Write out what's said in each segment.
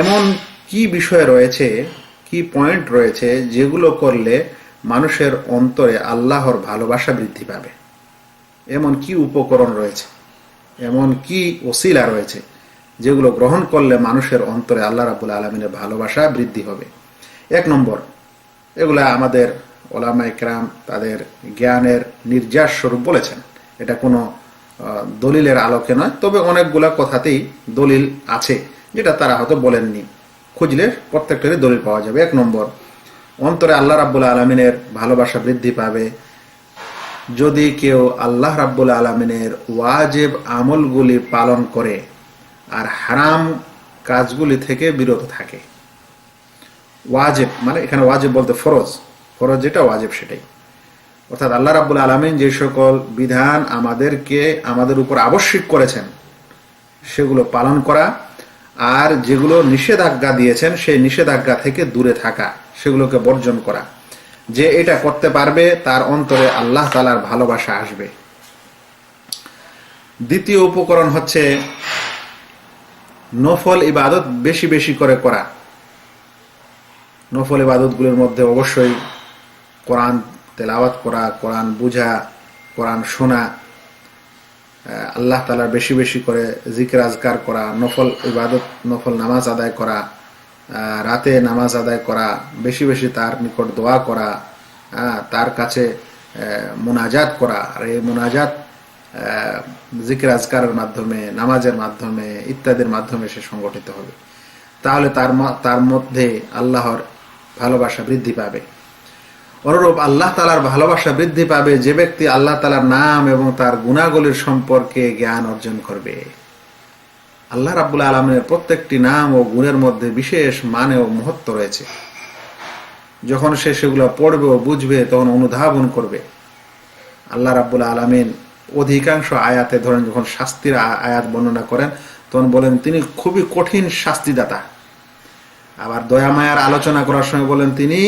এমন কি বিষয় রয়েছে, কি পয়েন্ট রয়েছে যেগুলো করলে মানুষের অন্তরে আল্লাহর ভালোবাসা বৃদ্ধি পাবে? এমন কি উপকরণ রয়েছে? এমন কি ওসিলা রয়েছে যেগুলো গ্রহণ করলে মানুষের অন্তরে আল্লাহ রাবুল আলমিনের ভালোবাসা বৃদ্ধি হবে? এক নম্বর, এগুলা আমাদের ওলামা ইকরাম তাদের জ্ঞানের নির্যাস স্বরূপ বলেছেন। এটা কোনো দলিলের আলোকে নয়, তবে অনেকগুলা কথাতেই দলিল আছে, যেটা তারা হয়তো বলেননি। খুঁজলে প্রত্যেকটারই দলিল পাওয়া যাবে। এক নম্বর, অন্তরে আল্লাহ রাব্বুল আলমিনের ভালোবাসা বৃদ্ধি পাবে। যদি কেউ আল্লাহ রাব্বুল আলমিনের ওয়াজেব আমলগুলি পালন করে, আর হারাম কাজগুলি থেকে বিরত থাকে। ওয়াজেব মানে এখানে ওয়াজেব বলতে ফরজ। ফরজ যেটা, ওয়াজেব সেটাই। অর্থাৎ আল্লাহ রাব্বুল আলমিন যে সকল বিধান আমাদেরকে, আমাদের উপর আবশ্যিক করেছেন, সেগুলো পালন করা আর যেগুলো নিষেধাজ্ঞা দিয়েছেন, সেই নিষেধাজ্ঞা থেকে দূরে থাকা, সেগুলোকে বর্জন করা। যে এটা করতে পারবে, তার অন্তরে আল্লাহ তালার ভালোবাসা আসবে। দ্বিতীয় উপকরণ হচ্ছে নফল ইবাদত বেশি বেশি করে করা। নফল ইবাদতগুলির মধ্যে অবশ্যই কোরআন তেলাওয়াত করা, কোরআন বুঝা, কোরআন শোনা আল্লাহ তালার বেশি বেশি করে জিকির আজকার করা, নফল ইবাদত, নফল নামাজ আদায় করা রাতে নামাজ আদায় করা, বেশি বেশি তার নিকট দোয়া করা তার কাছে মোনাজাত করা, আর এই মোনাজাত জিকির আজকারের মাধ্যমে, নামাজের মাধ্যমে, ইত্যাদির মাধ্যমে সে সংগঠিত হবে। তাহলে তার তার মধ্যে আল্লাহর ভালোবাসা বৃদ্ধি পাবে। অনুরূপ আল্লাহ তালার ভালোবাসা বৃদ্ধি পাবে, যে ব্যক্তি আল্লাহ তালার নাম এবং তার গুণাগুলির সম্পর্কে জ্ঞান অর্জন করবে। আল্লাহ রাবুল আলমের প্রত্যেকটি নাম ও গুণের মধ্যে বিশেষ মানে ও মহত্ব রয়েছে। যখন সে সেগুলো পড়বে ও বুঝবে, তখন অনুধাবন করবে। আল্লাহ রাব্বুল আলমিন অধিকাংশ আয়াতে ধরেন, যখন শাস্তির আয়াত বর্ণনা করেন, তখন বলেন, তিনি খুবই কঠিন শাস্তিদাতা। আবার দয়া মায়ার আলোচনা করার সময় বলেন, তিনি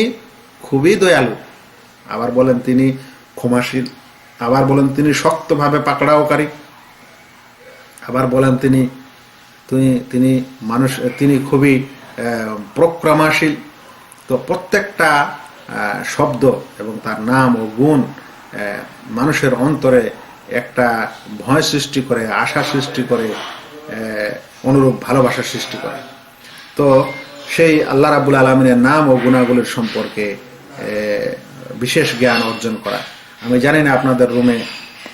খুবই দয়ালু। আবার বলেন তিনি ক্ষমাশীল, আবার বলেন তিনি শক্তভাবে পাকড়াওকারী। আবার বলেন তিনি তিনি তিনি মানুষ, তিনি খুবই প্রক্রমাশীল। তো প্রত্যেকটা শব্দ এবং তার নাম ও গুণ মানুষের অন্তরে একটা ভয় সৃষ্টি করে, আশা সৃষ্টি করে অনুরূপ ভালোবাসা সৃষ্টি করে। তো সেই আল্লাহ রাবুল আলমিনের নাম ও গুণাগুলির সম্পর্কে বিশেষ জ্ঞান অর্জন করা। আমি জানি না আপনাদের রুমে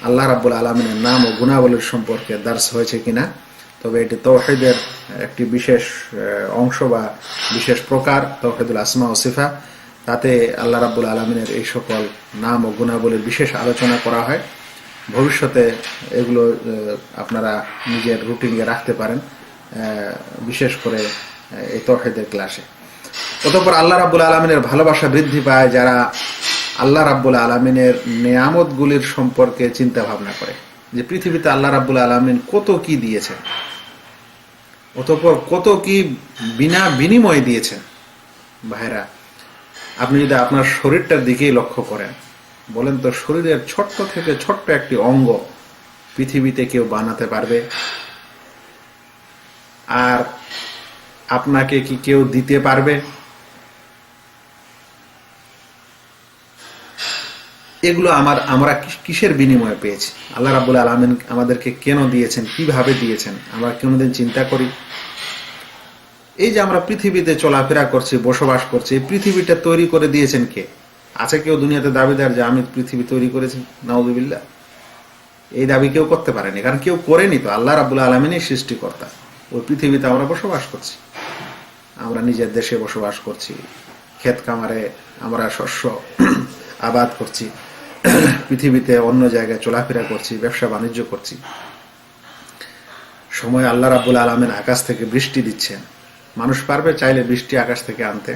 আল্লাহ রাবুল আলমিনের নাম ও গুণাবলীর সম্পর্কে দার্স হয়েছে কিনা, তবে এটি তৌহিদের একটি বিশেষ অংশ বা বিশেষ প্রকার তৌহিদুল আসমা ও সিফা। তাতে আল্লাহ রাবুল আলমিনের এই সকল নাম ও গুণাবলীর বিশেষ আলোচনা করা হয়। ভবিষ্যতে এগুলো আপনারা নিজের রুটিনে রাখতে পারেন। বিশেষ করে এই তৌহিদের ক্লাসে অতঃপর আল্লাহ রাব্বুল আলমিনের ভালোবাসা বৃদ্ধি পায় যারা আল্লাহ রাব্বুল আলমিনের নেয়ামতগুলির সম্পর্কে চিন্তা ভাবনা করে। যে পৃথিবীতে আল্লাহ রাব্বুল আলমিন কত কি দিয়েছেন, অতঃপর কত কি বিনা বিনিময়ে দিয়েছেন। ভাইরা, আপনি যদি আপনার শরীরটার দিকেই লক্ষ্য করেন, বলেন তো শরীরের ছোট্ট থেকে ছোট্ট একটি অঙ্গ পৃথিবীতে কেউ বানাতে পারবে? আর আপনাকে কি কেউ দিতে পারবে? এগুলো আমার, আমরা কিসের বিনিময়ে পেয়েছি? আল্লাহ রাবুল আলমিন আমাদেরকে কেন দিয়েছেন? কীভাবে দিয়েছেন? আমরা কোনোদিন চিন্তা করি? এই যে আমরা পৃথিবীতে চলাফেরা করছি, বসবাস করছি, এই পৃথিবীটা তৈরি করে দিয়েছেন কে? আছে কেউ দুনিয়াতে দাবিদার যে আমি পৃথিবী তৈরি করেছি? নাউজুবিল্লা এই দাবি কেউ করতে পারেনি, কারণ কেউ করেনি তো। আল্লাহ রাবুল আলমিনই সৃষ্টিকর্তা। ওই পৃথিবীতে আমরা বসবাস করছি। আমরা নিজের দেশে বসবাস করছি। ক্ষেত কামারে আমরা শস্য আবাদ করছি। পৃথিবীতে অন্য জায়গায় চলাফেরা করছি, ব্যবসা বাণিজ্য করছি। সময় আল্লাহ রাবুল আলমেন আকাশ থেকে বৃষ্টি দিচ্ছেন। মানুষ পারবে চাইলে বৃষ্টি আকাশ থেকে আনতে।